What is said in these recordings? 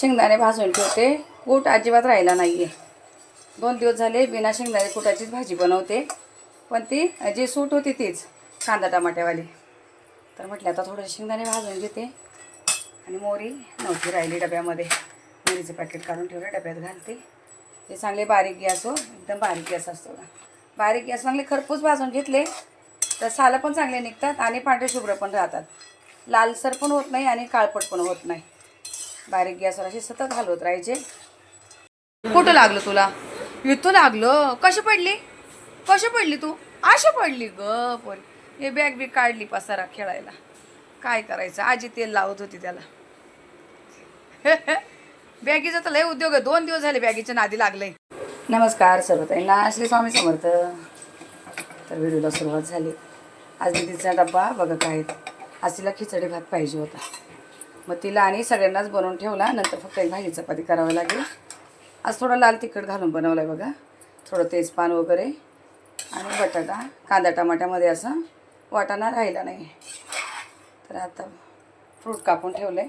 शेंगदाणे भाजून ठेवते. कूट अजिबात राहिला नाही आहे दोन दिवस झाले बिना शेंगदाणे कुटाचीच भाजी बनवते. पण ती जी सूट होती तीच कांदा टमाट्यावाली. तर म्हटलं आता थोडं शेंगदाणे भाजून घेते. आणि मोरी नव्हती राहिली डब्यामध्ये. मोरीचं पॅकेट काढून ठेवलं डब्यात घालते. ते चांगले बारीक गॅस हो एकदम बारीक गॅस असतो बारीक गॅस चांगले खरपूस भाजून घेतले तर सालं पण चांगले निघतात आणि पांढरे शुभ्र पण राहतात. लालसर पण होत नाही आणि काळपट पण होत नाही. बारीक गॅसवर असे सतत हलवत राहायचे. कुठं लागलं तुला? इथं लागलं. कशी पडली? कशी पडली तू? अशी पडली ग पोरी. हे बॅग बी काढली पसारा खेळायला. काय करायचं? आजी तेल लावत होती त्याला. बॅगीचा तर लय उद्योग आहे. दोन दिवस झाले बॅगीच्या नादी लागले नमस्कार सर्वताईंना. श्री स्वामी समर्थ. तर व्हिडिओला सुरुवात झाली. आज मी तिचा डब्बा बघा काय आज तिला खिचडी भात पाहिजे होता. मग तिला आणि सगळ्यांनाच बनवून ठेवला. नंतर फक्त एक भाजी चपाती करावी लागेल. आज थोडं लाल तिखट घालून बनवलं आहे बघा. थोडं तेजपान वगैरे आणि बटाटा. कांदा टमाट्यामध्ये असं वाटाणा राहिला नाही. तर आता फ्रूट कापून ठेवले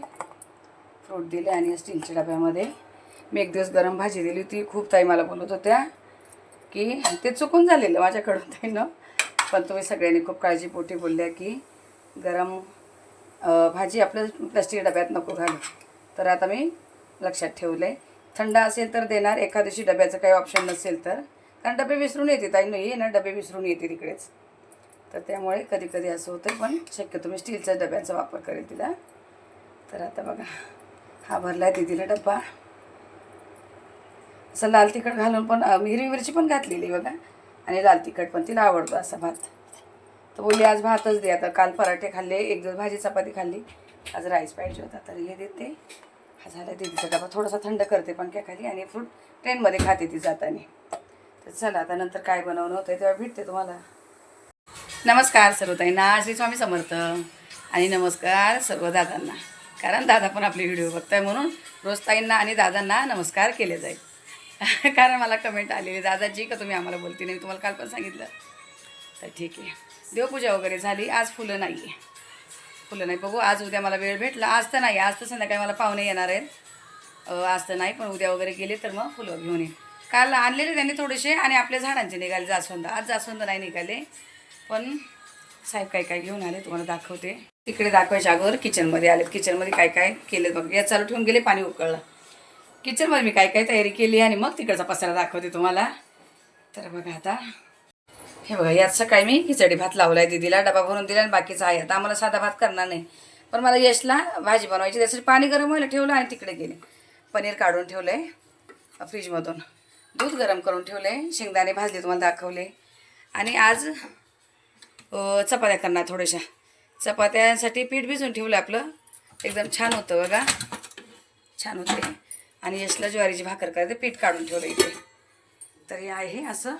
फ्रूट दिले आणि स्टीलच्या डब्यामध्ये. मी एक दिवस गरम भाजी दिली होती. खूप ताई मला बोलत होत्या की ते चुकून झालेलं माझ्याकडून ताईनं. पण तुम्ही सगळ्यांनी खूप काळजीपोटी बोलल्या की गरम भाजी आपलं प्लास्टिक डब्यात नको घालू. तर आता मी लक्षात ठेवलं आहे थंड असेल तर देणार एका दिवशी डब्याचं काही ऑप्शन नसेल तर. कारण डबे विसरून येते ताई नाही ना डबे विसरून येते तिकडेच. तर त्यामुळे कधी कधी असं होतं पण शक्यतो मी स्टीलच्या डब्याचा वापर करेल तिला. तर आता बघा हा भरला आहे दिदीला डब्बा. असं लाल तिखट घालून पण हिरवी मिरची पण घातलेली बघा. आणि लाल तिखट पण तिला आवडतो असा भात. तर बोलली आज भातच दे. आता काल पराठे खाल्ले एक दिवस भाजी चपाती खाल्ली. आज राईस पाहिजे होता. तर हे देते. हा झाला दीदीचा डबा. थोडासा थंड करते पंख्याखाली आणि फ्रूट ट्रेनमध्ये खाते ती जाताना. तर चला आता नंतर काय बनवणं होतं तेव्हा भेटते तुम्हाला. नमस्कार सर्व ताईंना श्री स्वामी समर्थ. आणि नमस्कार सर्व दादांना. कारण दादा पण आपले व्हिडिओ बघताय म्हणून रोज ताईंना आणि दादांना नमस्कार केले जाईल. कारण मला कमेंट आलेली दादाजी का तुम्ही आम्हाला बोलते नाही? तुम्हाला काल पण सांगितलं. तर ठीक आहे. देवपूजा वगैरे झाली. आज फुलं नाही आहे फुलं नाही. बघू आज उद्या मला वेळ भेटला. आज तर नाही. आज तर संध्याकाळी मला पाहुणे येणार आहेत. आज तर नाही पण उद्या वगैरे गेले तर मग फुलं घेऊन येईन. काल आणलेले त्यांनी थोडेसे आणि आपल्या झाडांचे निघाले. जास्वंद. आज जास्वंद नाही निघाले. पण साहेब काय काय घेऊन आले तुम्हाला दाखवते. तिकडे दाखवायच्या अगोदर किचनमध्ये आलेत. किचनमध्ये काय काय केलं बघ. या चालू ठेवून गेले पाणी उकळलं. किचनमध्ये मी काय काय तयारी केली आणि मग तिकडचा पसारा दाखवते तुम्हाला. तर बघा आता. हे बघा यात सकाळी मी खिचडी भात लावला आहे दिदीला डबा भरून दिला आणि बाकीचा आहे. आता आम्हाला साधा भात करणार नाही. पण मला यशला भाजी बनवायची त्यासाठी पाणी गरम व्हायला ठेवलं आणि तिकडे गेले. पनीर काढून ठेवलं आहे फ्रीजमधून. दूध गरम करून ठेवले शेंगदाणे भाजले तुम्हाला दाखवले. आणि आज चपात्या करणार थोड्याशा. चपात्यांसाठी पीठ भिजून ठेवलं आपलं. एकदम छान होतं बघा. छान होते. आणि यशला ज्वारीची भाकर करायचं पीठ काढून ठेवलं इथे. तर हे आहे असं.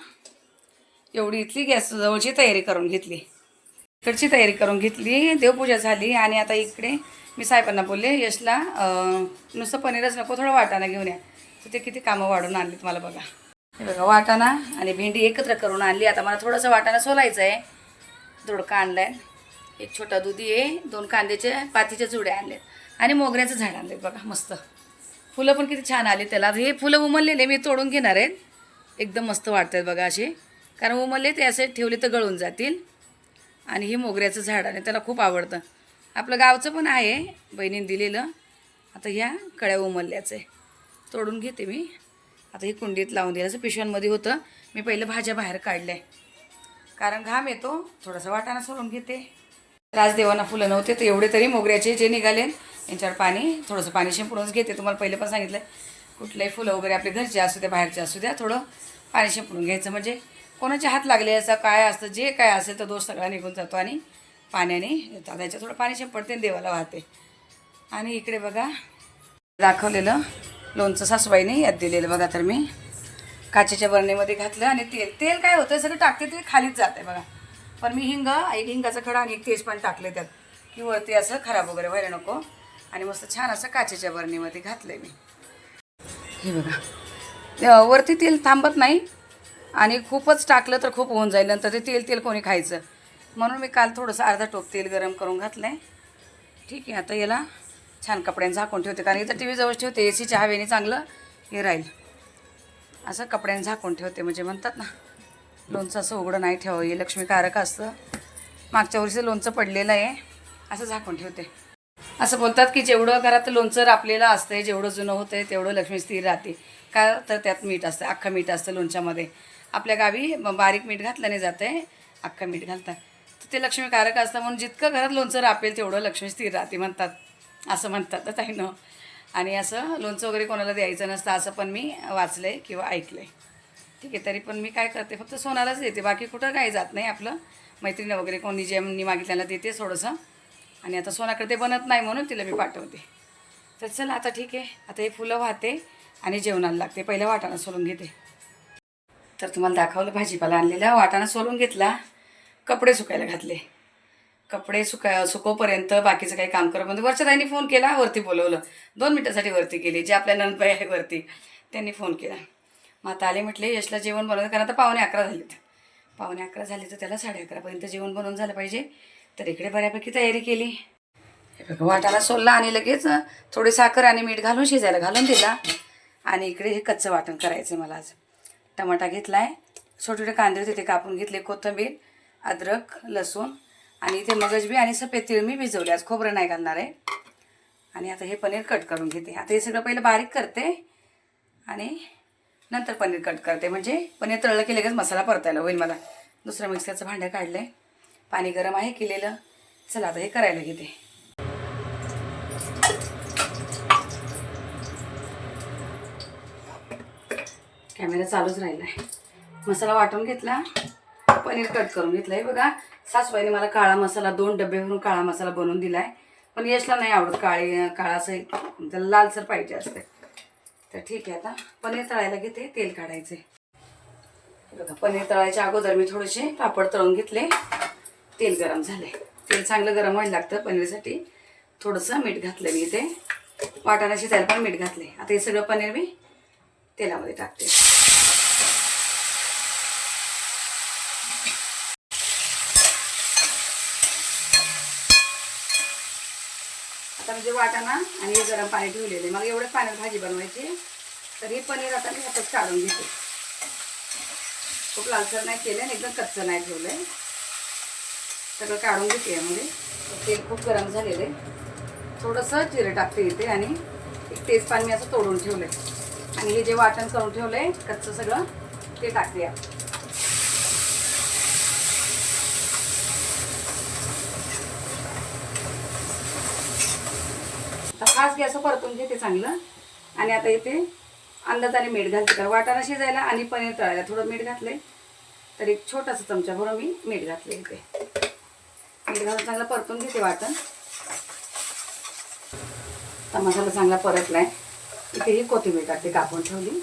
एवढी इथली गॅस जवळची तयारी करून घेतली. इकडची तयारी करून घेतली देवपूजा झाली आणि आता इकडे मी साहेबांना बोलले यशला नुसतं पनीरच नको थोडं वाटाणा घेऊन या. तर ते किती कामं वाढून आणली मला बघा. हे बघा वाटाणा आणि भेंडी एकत्र करून आणली. आता मला थोडंसं वाटाणा सोलायचं आहे. दोडका आणला आहे एक छोटा दुधी आहे दोन कांद्याचे पातीच्या जुड्या आणल्यात. आणि मोगऱ्याचं झाड आणलेत बघा मस्त. फुलं पण किती छान आली. त्याला हे फुलं उमललेले मी तोडून घेणार आहेत. एकदम मस्त वाटतात बघा असे कारण उमलले ते असे ठेवले तर गळून जातील. आणि हे मोगऱ्याचं झाड आणि त्याला खूप आवडतं. आपलं गावचं पण आहे बहिणीने दिलेलं. आता ह्या कळ्या उमलल्याचं आहे. तोडून घेते मी. आता ही कुंडीत लावून दिलं असं पिशव्यांमध्ये होतं. मी पहिलं भाज्या बाहेर काढल्या. कारण घाम येतो. थोडासा वाटाणा सोडून घेते. राजदेवांना फुलं नव्हते तर एवढे तरी मोगऱ्याचे जे निघाले यांच्यावर पाणी थोडंसं पाणी शिंपडूनच घेते. तुम्हाला पहिले पण सांगितलं. कुठलंही फुलं वगैरे आपले घरचे असू द्या बाहेरचे असू द्या थोडं पाणी शिंपडून घ्यायचं. म्हणजे कोणाचे हात लागले असं काय असतं जे काय असेल तर दोष सगळा निघून जातो आणि पाण्याने येतात त्याच्या थोडं पाणी शिंपडते आणि देवाला वाहते. आणि इकडे बघा दाखवलेलं लोणचं सासूबाईने यात दिलेलं बघा तर मी. काचेच्या बरणीमध्ये घातलं आणि तेल तेल काय होतं सगळं टाकते ते खालीच जाते बघा. पण मी हिंग एक हिंगाचा खडा आणि एक तेजपान टाकले त्यात. की वरती असं खराब वगैरे व्हायला नको. आणि मस्त छान असं काचेच्या बरणीमध्ये घातलं मी. हे बघा. वरती तेल थांबत नाही. आणि खूपच टाकलं तर खूप होऊन जाईल. नंतर ते तेल तेल कोणी खायचं. म्हणून मी काल थोडंसं अर्धा टोप तेल गरम करून घातलं आहे ठीक आहे आता याला छान कपड्यांनी झाकून ठेवते. कारण इथं टी व्ही जवळ ठेवते. ए सीच्या हवेने चांगलं हे राहील. असं कपड्यांनी झाकून ठेवते. म्हणजे म्हणतात ना लोणचं असं उघडं नाही ठेवावं. हे लक्ष्मीकारक असतं. मागच्या वर्षी लोणचं पडलेलं आहे. असं झाकून ठेवते. असं बोलतात की जेवढं घरात लोणचं रापलेलं असतं जेवढं जुनं होतं आहे तेवढं लक्ष्मी स्थिर राहते. का तर त्यात मीठ असतं अख्खं मीठ असतं लोणच्यामध्ये. आपल्या गावी बारीक मीठ घातलं नाही जातं आहे अख्खं मीठ घालतात. तर ते लक्ष्मीकारक असतं म्हणून जितकं घरात लोणचं रापेल तेवढं लक्ष्मी स्थिर राहते म्हणतात. असं म्हणतात ताई न आणि असं लोणचं वगैरे कोणाला द्यायचं नसतं असं पण मी वाचलं आहे किंवा ऐकलं आहे ठीक आहे तरी पण मी काय करते फक्त सोनालाच देते. बाकी कुठं काही जात नाही आपलं. मैत्रिणी वगैरे कोणी जेमनी मागितल्याला देते थोडंसं. आणि आता सोनाकडे ते बनत नाही म्हणून तिला मी पाठवते. तर चला आता ठीक आहे आता हे फुलं वाहते. आणि जेवणाला लागते. पहिलं वाटाणा सोलून घेते. तर तुम्हाला दाखवलं भाजीपाला आणलेला. वाटाणा सोलून घेतला. कपडे सुकायला घातले. कपडे सुका सुकोपर्यंत बाकीचं काही काम करू. म्हणजे वरच्या ताईंनी फोन केला वरती बोलवलं. दोन मिनटासाठी वरती गेली जे आपल्या नंदबाई आहे वरती त्यांनी फोन केला. मग आता आले म्हटले यशला जेवण बनवलं कारण आता पावणे अकरा झालेत. पावणे अकरा झाले तर त्याला साडे अकरापर्यंत जेवण बनवून झालं पाहिजे. तर इकडे बऱ्यापैकी तयारी केली. हे वाटाणा सोलला आणि लगेच थोडी साखर आणि मीठ घालून शिजायला घालून दिला. आणि इकडे हे कच्चं वाटण करायचं आहे मला आज. टमाटा घेतला आहे छोटे छोटे कांदे होते ते कापून घेतले. कोथिंबीर अद्रक लसूण आणि इथे मगजबी आणि सफेद तीळ मी भिजवले. आज खोबरं नाही घालणार आहे. आणि आता हे पनीर कट करून घेते. आता हे सगळं पहिलं बारीक करते आणि नंतर पनीर कट करते. म्हणजे पनीर तळलं की लगेच मसाला परतायला होईल मला. दुसरं मिक्सरचं भांडं काढलं आहे पाणी गरम आहे केलेलं. चला आता हे करायला घेते. कॅमेरा चालूच राहिला आहे. मसाला वाटून घेतला. पनीर कट करून घेतलं. आहे बघा सासूबाईने मला काळा मसाला दोन डबे भरून काळा मसाला बनवून दिला आहे पण यशला नाही आवडत काळे काळा असं त्याला लालसर पाहिजे असते. तर ठीक आहे आता. पनीर तळायला घेते तेल काढायचं. बघा पनीर तळायच्या अगोदर मी थोडेसे पापड तळून घेतले. तेल गरम झाले तेल चांगलं गरम व्हायला लागतं पनीरसाठी. थोडंसं मीठ घातलं मी इथे. वाटाणा शिजायला पण मीठ घातले आता हे सगळं पनीर मी तेलामध्ये टाकते. वाटाणा आणि हे गरम पाणी ठेवलेले मला एवढं पाण्यात भाजी बनवायची. तर हे पनीर आता मी हातात काढून घेते. खूप लालसर नाही केलं आणि एकदम कच्चं नाही ठेवलं आहे सगळं काढून घेते यामध्ये. तेल खूप गरम झालेलं आहे. थोडंसं जिरं टाकते इथे आणि एक तेजपान मी असं तोडून ठेवलं आहे आणि हे जे वाटण करून ठेवलं आहे कच्चं सगळं ते टाकते आपण आज गॅस परतून घेते चांगलं. आणि आता इथे अंदाजाने मीठ घालते. कारण वाटाणा शिजायला आणि पनीर तळायला थोडं मीठ घातले तर एक छोटासा चमचा भरून मी मीठ घातले इथे. मीठ घालून चांगलं परतून घेते वाटण. आता मसाला चांगला परतलाय. इथे ही कोथिंबीर टाकते कापून ठेवली.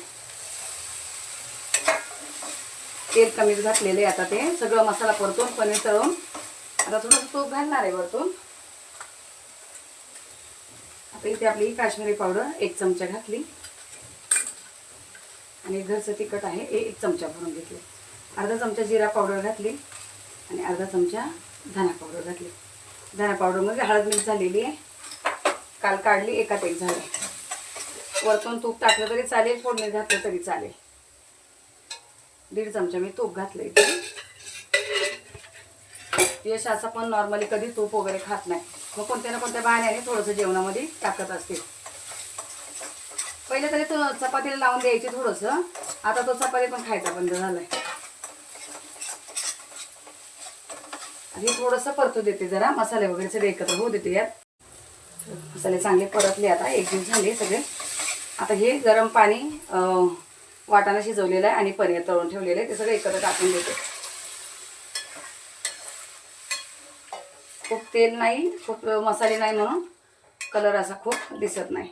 तेल कमीच आहे आता ते. सगळं मसाला परतून पनीर तळून. आता थोडंसं तूप घालणार आहे वरतून. आता इथे आपली काश्मीरी पावडर एक चमचा घातली. आणि घरचं तिखट आहे हे एक चमचा भरून घेतले. अर्धा चमचा जिरा पावडर घातली आणि अर्धा चमचा धना पावडर घातली. धना पावडरमध्ये म्हणजे हळद मिक्स झालेली आहे. काल काढली एकात एक झाले. वरतून तूप टाकलं तरी चालेल फोडणी घातलं तरी चालेल. दीड चमचा मी तूप घातलं इथे. यश असं पण नॉर्मली कधी तूप वगैरे खात नाही. मग कोणत्या ना कोणत्या बहाण्याने थोडंसं जेवणामध्ये टाकत असते. पहिले तरी तो चपातीला लावून द्यायची थोडंसं. आता तो चपाती पण खायचा बंद झालाय. आणि थोडंसं परतू देते जरा. मसाले वगैरे सगळे एकत्र होऊ देते यात. मसाले चांगले परतले आता. एक दिवस झाले सगळे. आता हे गरम पाणी वाटाणा शिजवलेलं आहे आणि पनीर तळून ठेवलेलं आहे. ते सगळं एकत्र टाकून देते. खूप तेल नाही खूप मसाले नाही म्हणून कलर असा खूप दिसत नाही.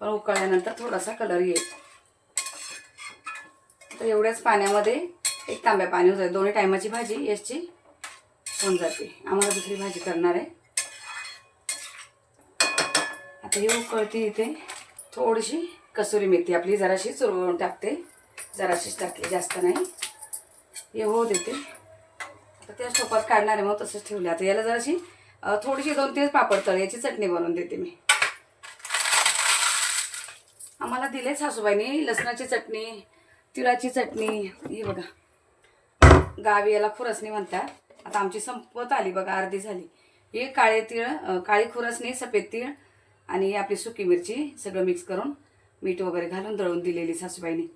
पण उकळल्यानंतर थोडासा कलर येईल. तर एवढ्याच पाण्यामध्ये एक तांब्या पाणी होतं दोन्ही टायमाची भाजी याची होऊन जाते. आम्हाला दुसरी भाजी करणार आहे. आता ही उकळती इथे थोडीशी कसुरी मेथी आपली जराशी चुरवून टाकते. जराशीच टाकली जास्त नाही. हे होऊ देते. तर त्या सोपात काढणार आहे मग तसंच ठेवले आता याला जराशी थोडीशी दोन तीन पापड तळ याची चटणी बनवून देते मी. आम्हाला दिले सासूबाईनी लसणाची चटणी तिळाची चटणी. ही बघा. गावी याला खुरसणी म्हणतात. आता आमची संपत आली बघा अर्धी झाली. हे काळे तीळ काळी खुरसणी सफेद तीळ आणि आपली सुकी मिरची सगळं मिक्स करून मीठ वगैरे घालून दळून दिलेली सासूबाईनी.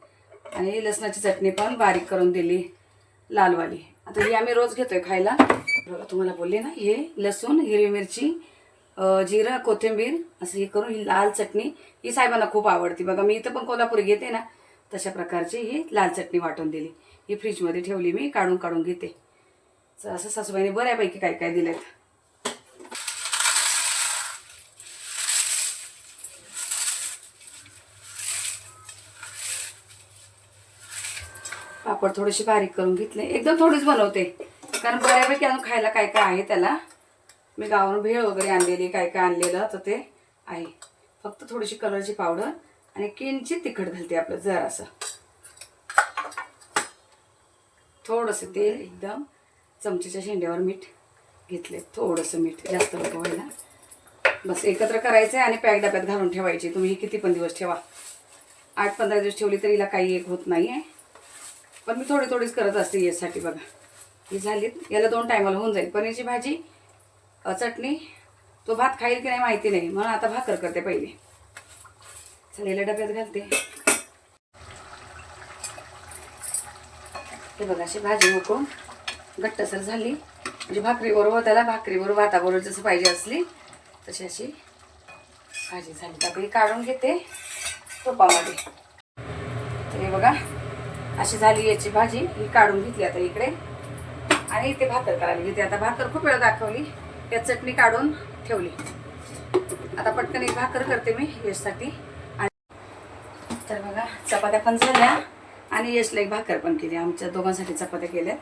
आणि ही लसणाची चटणी पण बारीक करून दिली लालवाली. आता ही आम्ही रोज घेतोय खायला. बघा तुम्हाला बोलले ना हे लसूण हिरवी मिरची जिरं कोथिंबीर असं हे करून ही लाल चटणी ही साहेबांना खूप आवडती. बघा मी इथं पण कोल्हापुरी घेते ना तशा प्रकारची ही लाल चटणी वाटून दिली. ही फ्रीजमध्ये ठेवली मी काढून काढून घेते असं सासूबाईने बऱ्यापैकी काय काय दिलेत. पापड थोडेसे बारीक करून घेतले. एकदम थोडीच बनवते. कारण बऱ्यापैकी अजून खायला काय काय आहे त्याला. मी गावावरून भेळ वगैरे आणलेली काय काय आणलेलं तर ते आहे. फक्त थोडीशी कलरची पावडर आणि किंचित तिखट घालते आपलं जरासं. थोडंसं तेल एकदम. चमचेच्या शेंड्यावर मीठ घेतले थोडंसं मीठ जास्त नको व्हायला. बस एकत्र करायचं आणि पॅक डब्यात घालून ठेवायची. तुम्ही किती पण दिवस ठेवा. आठ पंधरा दिवस ठेवली तरी हिला काही एक होत नाही आहे पण मी थोडी थोडीच करत असते यासाठी बघा. ही झाली याला दोन टायमाला होऊन जाईल. पनीरची भाजी चटणी तो भात खाईल की नाही माहिती नाही. म्हणून आता भाकर करते पहिले. चलेला डब्यात घालते. हे बघा अशी भाजी उकळून घट्टसर झाली. म्हणजे भाकरीबरोबर हो, त्याला भाकरीबरोबर भाताबरोबर जसं पाहिजे असली तशी अशी भाजी झाली. तर काढून घेते तुपामध्ये तर हे बघा अशी झाली याची भाजी. ही काढून घेतली आता इकडे. आणि इथे भाकर करायला घेते. आता भाकर खूप वेळ दाखवली. त्यात चटणी काढून ठेवली. आता पटकन एक भाकर करते मी यशसाठी आणि तर बघा चपात्या पण झाल्या. आणि यशला एक भाकर पण केली. आमच्या दोघांसाठी चपात्या केल्या